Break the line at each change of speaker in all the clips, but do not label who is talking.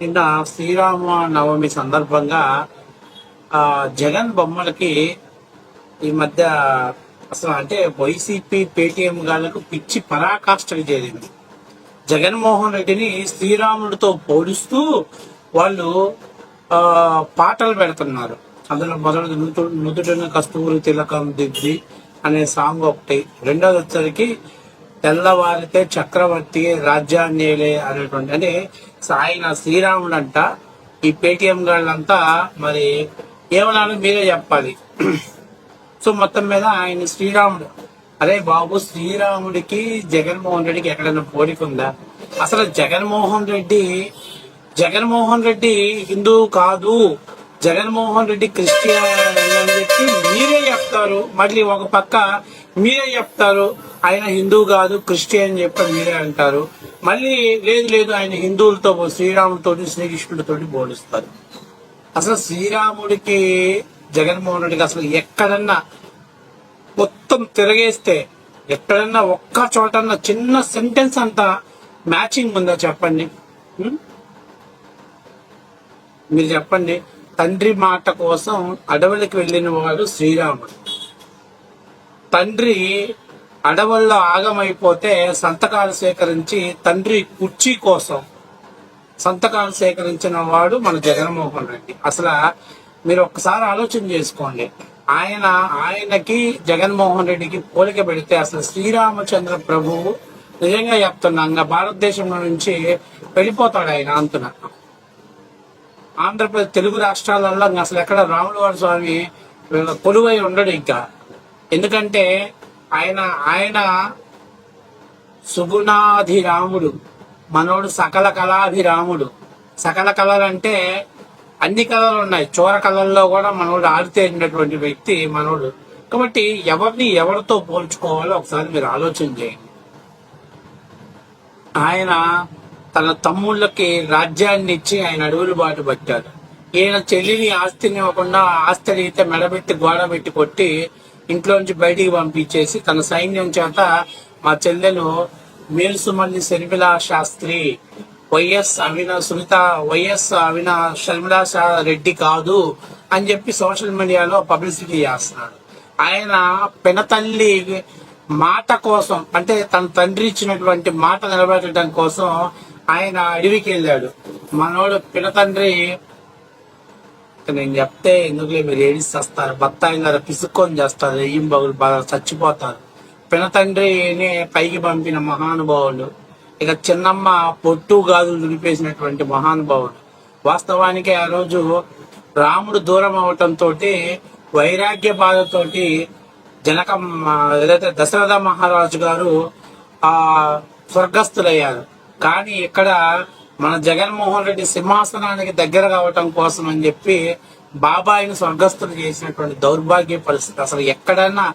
నిన్న శ్రీరామ నవమి సందర్భంగా ఆ జగన్ బొమ్మలకి ఈ మధ్య అసలు అంటే వైసీపీ పేటీఎం గాళ్ళకు పిచ్చి పరాకాష్ఠకు చేరింది. జగన్మోహన్ రెడ్డిని శ్రీరాముడితో పోలుస్తూ వాళ్ళు ఆ పాటలు పెడుతున్నారు. అందులో మొదటి నుదు నుదుటిన కస్తూరి తిలకం దిద్ది అనే సాంగ్ ఒకటి. రెండోది వచ్చరికి తెల్లవారితే చక్రవర్తి రాజ్యాన్యలే అనేటువంటి అంటే ఆయన శ్రీరాముడు అంట ఈ పేటిఎం గాళ్ళంతా మరి ఏమన్నాను మీరే చెప్పాలి. సో మొత్తం మీద ఆయన శ్రీరాముడు. అరే బాబు శ్రీరాముడికి జగన్మోహన్ రెడ్డికి ఎక్కడైనా పోలిక ఉందా? అసలు జగన్మోహన్ రెడ్డి జగన్మోహన్ రెడ్డి హిందూ కాదు. జగన్మోహన్ రెడ్డి క్రిస్టియన్. మీరే చెప్తారు మళ్ళీ ఒక పక్క మీరే చెప్తారు ఆయన హిందూ కాదు క్రిస్టియన్ అని చెప్పి మీరే అంటారు. మళ్ళీ లేదు లేదు ఆయన హిందువులతో శ్రీరాముడితో శ్రీకృష్ణుడితో పోలుస్తారు. అసలు శ్రీరాముడికి జగన్మోహన్ రెడ్డికి అసలు ఎక్కడన్నా మొత్తం తిరగేస్తే ఎక్కడన్నా ఒక్క చోటన్నా చిన్న సెంటెన్స్ అంతా మ్యాచింగ్ ఉందా చెప్పండి? మీరు చెప్పండి. తండ్రి మాట కోసం అడవులకు వెళ్ళిన వాడు శ్రీరాముడు. తండ్రి అడవుల్లో ఆగమైపోతే సంతకాలు సేకరించి తండ్రి కుర్చీ కోసం సంతకాలు సేకరించిన వాడు మన జగన్మోహన్ రెడ్డి. అసలు మీరు ఒక్కసారి ఆలోచన చేసుకోండి. ఆయన ఆయనకి జగన్మోహన్ రెడ్డికి పోలిక పెడితే అసలు శ్రీరామచంద్ర ప్రభువు నిజంగా చెప్తున్నా ఇంకా భారతదేశంలో నుంచి వెళ్ళిపోతాడు ఆయన అంతున ఆంధ్రప్రదేశ్ తెలుగు రాష్ట్రాలలో అసలు ఎక్కడ రాములవారి స్వామి కొలువై ఉండడు ఇంకా. ఎందుకంటే ఆయన ఆయన సుగుణాధిరాముడు మనోడు సకల కళాభిరాముడు సకల కళలు అంటే అన్ని కళలు ఉన్నాయి. చోర కళల్లో కూడా మనోడు ఆరితేరినటువంటి వ్యక్తి మనోడు. కాబట్టి ఎవరిని ఎవరితో పోల్చుకోవాలో ఒకసారి మీరు ఆలోచన చేయండి. ఆయన తన తమ్ముళ్ళకి రాజ్యాన్ని ఇచ్చి ఆయన అడవులు బాటు పట్టారు ఈయన చెల్లిని ఆస్తిని ఇవ్వకుండా ఆస్తి అయితే మెడబెట్టి గోడ పెట్టి కొట్టి ఇంట్లోంచి బయటికి పంపించేసి తన సైన్యం చేత మా చెల్లెలు మేల్సుమల్లి శర్మిలా శాస్త్రి వైఎస్ అవినా సునీత వైఎస్ అవినా షర్మిలా రెడ్డి కాదు అని చెప్పి సోషల్ మీడియాలో పబ్లిసిటీ చేస్తున్నాడు. ఆయన పెనతల్లి మాట కోసం అంటే తన తండ్రి ఇచ్చినటువంటి మాట నిలబెట్టడం కోసం ఆయన అడవికి వెళ్ళాడు. మనోడు పినతండ్రి నేను చెప్తే ఎందుకులే మీరు ఏడిస్తారు బత్తాయిలార పిసుక్కొని చేస్తారు. ఎయ్యం బగులు బాగా చచ్చిపోతారు. పినతండ్రిని పైకి పంపిన మహానుభావులు ఇక చిన్నమ్మ పొట్టు గాజులు దులిపేసినటువంటి మహానుభావుడు. వాస్తవానికి ఆ రోజు రాముడు దూరం అవటంతో వైరాగ్య బాధతోటి జనకం ఏదైతే దశరథ మహారాజు గారు ఆ స్వర్గస్థులయ్యారు. కానీ ఇక్కడ మన జగన్మోహన్ రెడ్డి సింహాసనానికి దగ్గర కావటం కోసం అని చెప్పి బాబాయిని స్వర్గస్థులు చేసినటువంటి దౌర్భాగ్య పరిస్థితి. అసలు ఎక్కడన్నా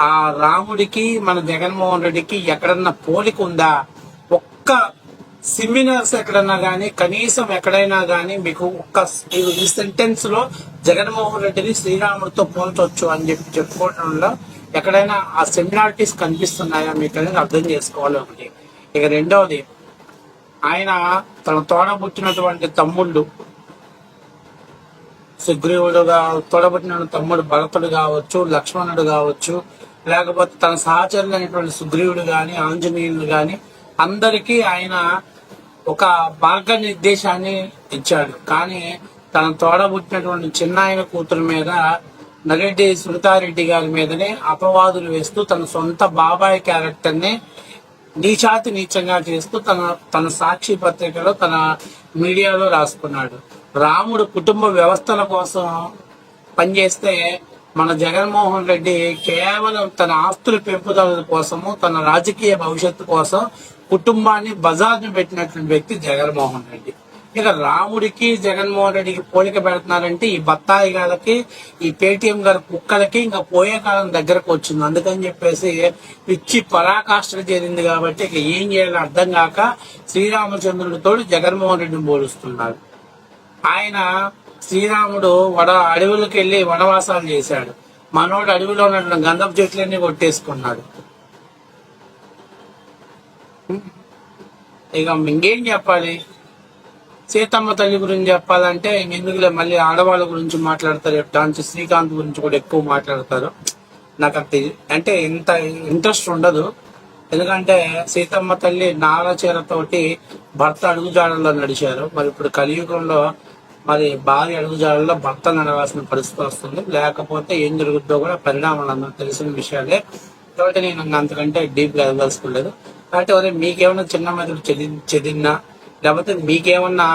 ఆ రాముడికి మన జగన్మోహన్ రెడ్డికి ఎక్కడన్నా పోలిక ఉందా? ఒక్క సెమినార్స్ ఎక్కడన్నా కానీ కనీసం ఎక్కడైనా కానీ మీకు ఒక్క ఈ సెంటెన్స్లో జగన్మోహన్ రెడ్డిని శ్రీరాముడితో పోల్చొచ్చు అని చెప్పి చెప్పుకోవడంలో ఎక్కడైనా ఆ సెమినారిటీస్ కనిపిస్తున్నాయా? మీకు అనేది అర్థం చేసుకోవాలి ఒకటి. ఇక రెండవది ఆయన తన తోడబుట్టినటువంటి తమ్ముళ్ళు సుగ్రీవుడుగా తోడబుట్టిన తమ్ముడు భరతుడు కావచ్చు లక్ష్మణుడు కావచ్చు లేకపోతే తన సహచరులు అయినటువంటి సుగ్రీవుడు గాని ఆంజనేయులు గాని అందరికీ ఆయన ఒక మార్గనిర్దేశాన్ని ఇచ్చాడు. కానీ తన తోడబుట్టినటువంటి చిన్నాయన కూతురు మీద నగరెడ్డి సునీతారెడ్డి గారి మీదనే అపవాదులు వేస్తూ తన సొంత బాబాయ్ క్యారెక్టర్ని నీచాతి నీచంగా చేస్తూ తన తన సాక్షి పత్రికలో తన మీడియాలో రాసుకున్నాడు. రాముడు కుటుంబ వ్యవస్థల కోసం పనిచేస్తే మన జగన్మోహన్ రెడ్డి కేవలం తన ఆస్తుల పెంపుదల కోసము తన రాజకీయ భవిష్యత్తు కోసం కుటుంబాన్ని బజార్ను పెట్టినటువంటి వ్యక్తి జగన్మోహన్ రెడ్డి. ఇక రాముడికి జగన్మోహన్ రెడ్డికి పోలిక పెడుతున్నారంటే ఈ బత్తాయి గారికి ఈ పేటిఎం గారి కుక్కలకి ఇంకా పోయే కాలం దగ్గరకు వచ్చింది. అందుకని చెప్పేసి పిచ్చి పరాకాష్ఠకు చేరింది కాబట్టి ఇక ఏం చేయాలో అర్థం కాక శ్రీరామచంద్రుడితో జగన్మోహన్ రెడ్డిని పోలుస్తున్నారు. ఆయన శ్రీరాముడు వడ అడవులకు వెళ్ళి వనవాసాలు చేశాడు. మనోడు అడవిలో ఉన్న గంధపు చెట్లన్నీ కొట్టేసుకున్నాడు. ఇక ఇంకేం చెప్పాలి? సీతమ్మ తల్లి గురించి చెప్పాలంటే ఎందుకులే మళ్ళీ ఆడవాళ్ళ గురించి మాట్లాడతారు డాన్స్ శ్రీకాంత్ గురించి కూడా ఎక్కువ మాట్లాడతారు. నాకు అంత అంటే ఇంత ఇంట్రెస్ట్ ఉండదు. ఎందుకంటే సీతమ్మ తల్లి నార చీరతోటి భర్త అడుగుజాడల్లో నడిచారు. మరి ఇప్పుడు కలియుగంలో మరి భార్య అడుగుజాడల్లో భర్త నడవాల్సిన పరిస్థితి వస్తుంది. లేకపోతే ఏం జరుగుతుందో కూడా పరిణామాలు అందరూ తెలిసిన విషయాలే. కాబట్టి నేను అంతకంటే డీప్గా వెళ్ళదలుచుకోలేదు. కాబట్టి ఎవరైనా మీకేమన్నా చిన్న మెదడు చెది చెదిన్నా లేకపోతే మీకేమన్నా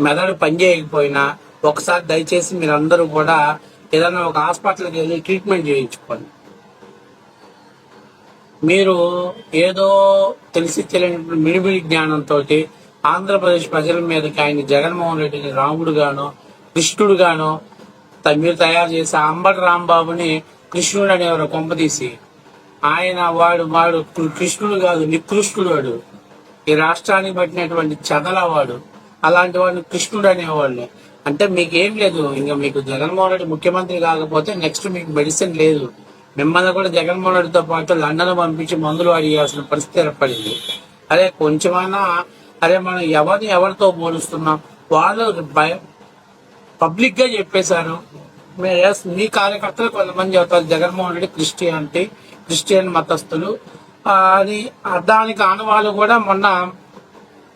మెదడు పని చేయకపోయినా ఒకసారి దయచేసి మీరందరూ కూడా ఏదైనా ఒక హాస్పిటల్కి వెళ్ళి ట్రీట్మెంట్ చేయించుకోండి. మీరు ఏదో తెలిసి తెలియని మిడిమిడి జ్ఞానంతో ఆంధ్రప్రదేశ్ ప్రజల మీదకి ఆయన జగన్మోహన్ రెడ్డిని రాముడు గాను కృష్ణుడు గాను మీరు తయారు చేసే అంబటి రాంబాబుని కృష్ణుడు అనేవారు కొంపదీసి ఆయన వాడు వాడు కృష్ణుడు కాదు నికృష్ణుడు వాడు. ఈ రాష్ట్రానికి పట్టినటువంటి చదలవాడు అలాంటి వాడిని కృష్ణుడు అనేవాళ్ళు. అంటే మీకు ఏం లేదు ఇంకా మీకు జగన్మోహన్ రెడ్డి ముఖ్యమంత్రి కాకపోతే నెక్స్ట్ మీకు మెడిసిన్ లేదు. మిమ్మల్ని కూడా జగన్మోహన్ రెడ్డితో పాటు లండన్ పంపించి మందులు అడిగాల్సిన పరిస్థితి ఏర్పడింది. అదే కొంచెమైనా అరే మనం ఎవరిని ఎవరితో పోలుస్తున్నాం? వాళ్ళు భయ పబ్లిక్గా చెప్పేశారు. మీ- మీ కార్యకర్తలు కొంతమంది చెబుతారు జగన్మోహన్ రెడ్డి క్రిస్టియానిటీ క్రిస్టియన్ మతస్థులు. అది దానికి ఆనవాళ్ళు కూడా మొన్న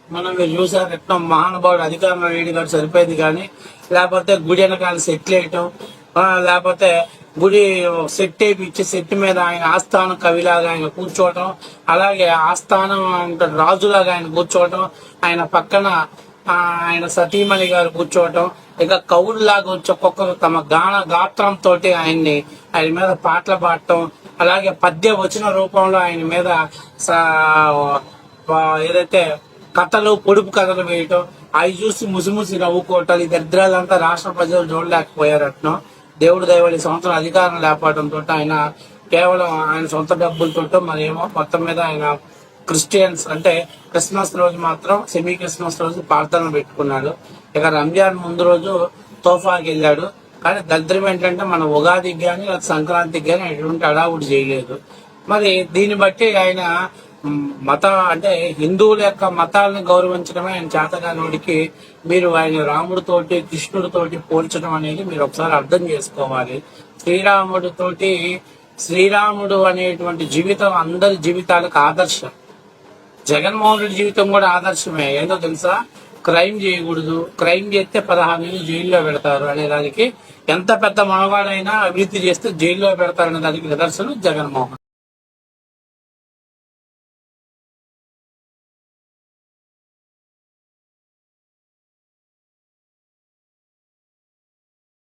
మనం మీరు చూసారు ఎట్లా మహానుభావుడు అధికారంలో వేడి కాదు సరిపోయింది కానీ లేకపోతే గుడి వెనకాల సెట్ వేయటం లేకపోతే గుడి సెట్ ఇచ్చి సెట్ మీద ఆయన ఆస్థానం కవిలాగా ఆయన కూర్చోవటం అలాగే ఆస్థానం అంటే రాజులాగా ఆయన కూర్చోవటం ఆయన పక్కన ఆయన సతీమణి గారు కూర్చోవటం ఇక కవుల్లాగా వచ్చి ఒక్కొక్కరు తమ గాన గాత్రంతో ఆయన్ని ఆయన మీద పాటలు పాడటం అలాగే పద్య వచన రూపంలో ఆయన మీద సా- ఏదైతే కథలు పొడుపు కథలు వేయటం అవి చూసి ముసిముసి నవ్వుకోవటం ఈ దరిద్రాలంతా రాష్ట్ర ప్రజలు చూడలేకపోయారట్నం. దేవుడు దయవలి సంవత్సరం అధికారం లేకపోవడంతో ఆయన కేవలం ఆయన సొంత డబ్బులతో మరేమో మొత్తం మీద ఆయన క్రిస్టియన్స్ అంటే క్రిస్మస్ రోజు మాత్రం సెమీ క్రిస్మస్ రోజు ప్రార్థనలు పెట్టుకున్నాడు. ఇక రంజాన్ ముందు రోజు తోఫాకి వెళ్ళాడు. కానీ దరిద్రం ఏంటంటే మన ఉగాదికి కానీ సంక్రాంతికి కానీ ఎటువంటి అడావుడు చేయలేదు. మరి దీన్ని బట్టి ఆయన మత అంటే హిందువుల యొక్క మతాలను గౌరవించడమే ఆయన చేతగానోడికి మీరు ఆయన రాముడితోటి కృష్ణుడితోటి పోల్చడం అనేది మీరు ఒకసారి అర్థం చేసుకోవాలి. శ్రీరాముడితోటి శ్రీరాముడు అనేటువంటి జీవితం అందరి జీవితాలకు ఆదర్శం. జగన్మోహన్ రెడ్డి జీవితం కూడా ఆదర్శమే. ఏందో తెలుసా? క్రైమ్ చేయకూడదు. క్రైమ్ చేస్తే పదహారు నెలలు జైల్లో పెడతారు అనే దానికి ఎంత పెద్ద మనవాడైనా అభివృద్ధి చేస్తే జైల్లో పెడతారు దానికి నిదర్శనం జగన్మోహన్.